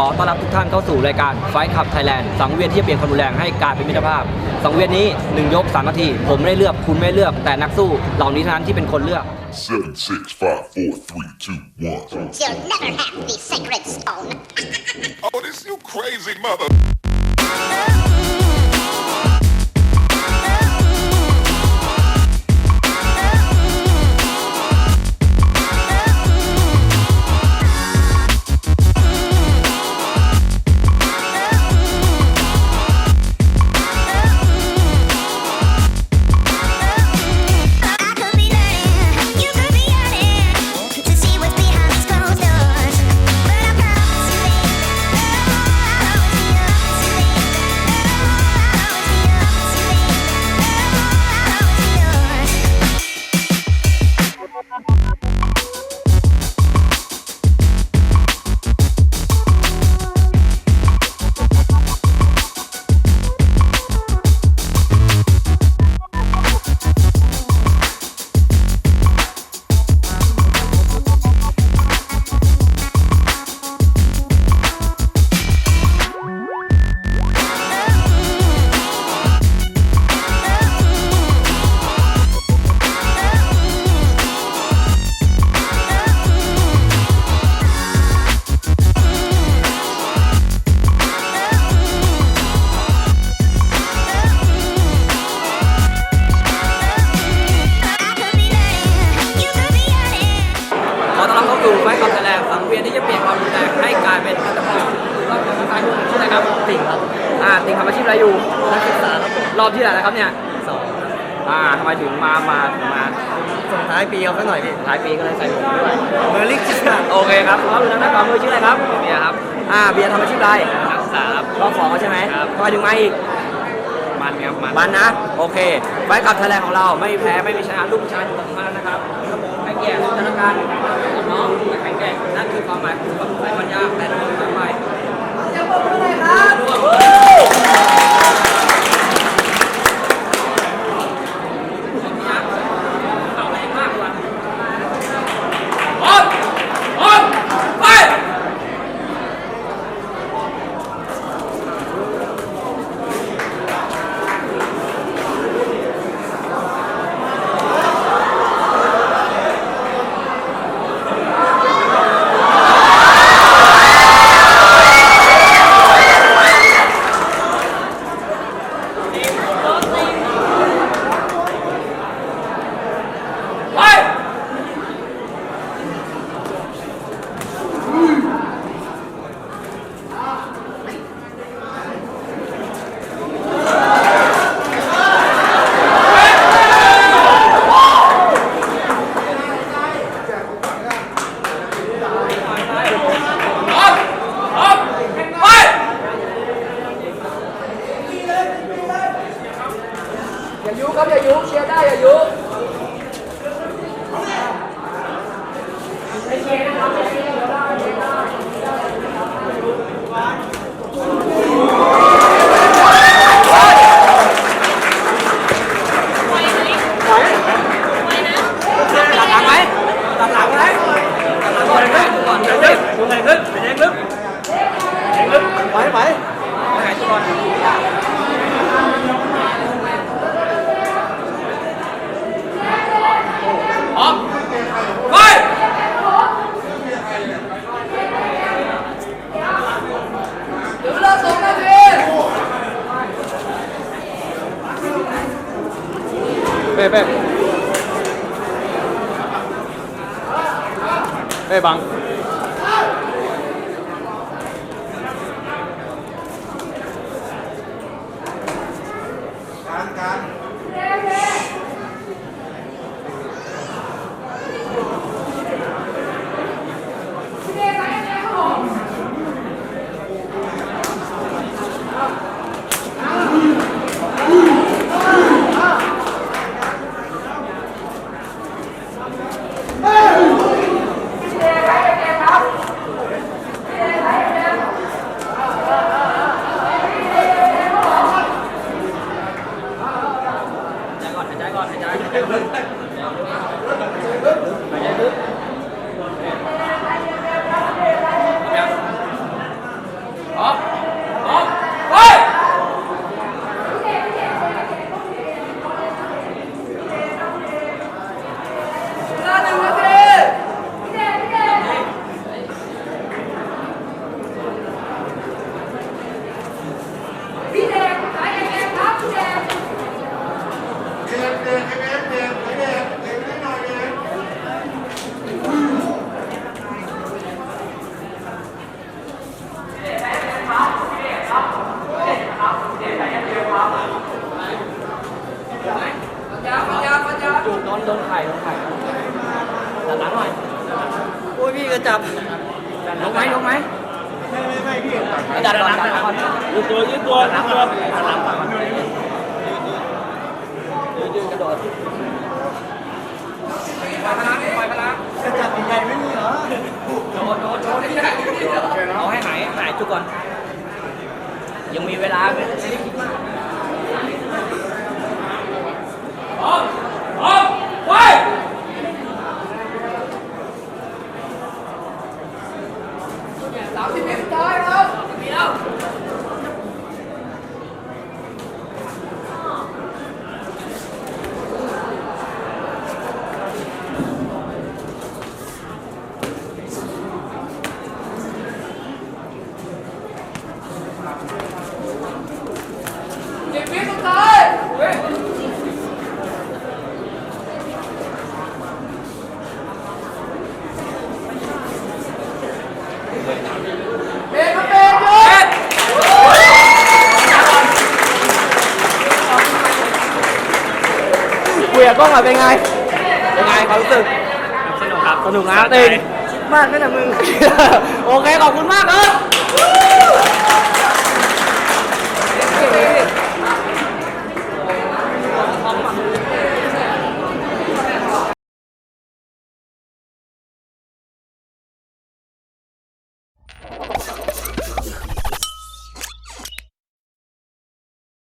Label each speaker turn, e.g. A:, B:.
A: ขอต้อนรับทุกท่านเข้าสู่รายการไฟขับไทยแลนด์สังเวียนที่จะเปลี่ยนความรุนแรงให้กลายเป็นมิตรภาพ สังเวียนนี้ 1 ยก 3 นาที ผมไม่ได้เลือกคุณไม่ได้เลือกแต่นักสู้เหล่านี้เท่านั้นที่เป็นคนเลือก
B: Seven, six, five, four, three, two, one.
C: You'll never have the sacred stone.
B: Oh, this you crazy mother.
A: รับผมรอบที่ไหนแล้วครับเนี่ยสองอ่าทำไมถึงมามาถึงมา
D: ส่งท้ายปีเอาสักหน่อยพี่
A: ท้ายปีก็เลยใส่หมวกด้วย
D: เมอร์ลิกคริสต์มาส
A: โอเคครับครับแล้วนักการเมืองชื่ออะไรครับเบียร์ครับอ่าเบียร์ทำอาชีพอะไรนักศึกษาครับ รอบสองแล้วใช่ไหมครับ ทำไมถึงมาอีกมันครับมันมันนะ โอเคไฟกับไทยแลนด์ของเราไม่แพ้ไม่มีชนะลูกผู้ชายทุกท่านนะครับให้เกียรติธนาคารของน้องแข็งแกร่งนั่นคือความหมายของความใส่ปัญญาแต่ละคนไปเอา Ja. เป๊ะเป๊ะเป๊ะบัง เจะ
D: จับ
A: ลงไหมลงไหม
D: ไม่ไม่ไม่พี่
A: ดันก่อนดันก่อน
E: ยืดตัวยืดตัวยืดตัว
A: ยืนกระโดดปล่อยพลังปล่อยพลัง
D: จะจับใหญ่ๆไม่มีเหรอ
A: โดดโดดโดดนี่แหละเอาให้หายหายจุกก่อนยังมีเวลาไม่ได้คิดมากพร้อมพร้อมไป สา คุยกับกล้องหน่อยเป็นไง เป็นไงความรู้สึก
E: สนุกครับ
A: สนุกนะติงมากแค่ไหนมึง โอเค ขอบคุณมากครับ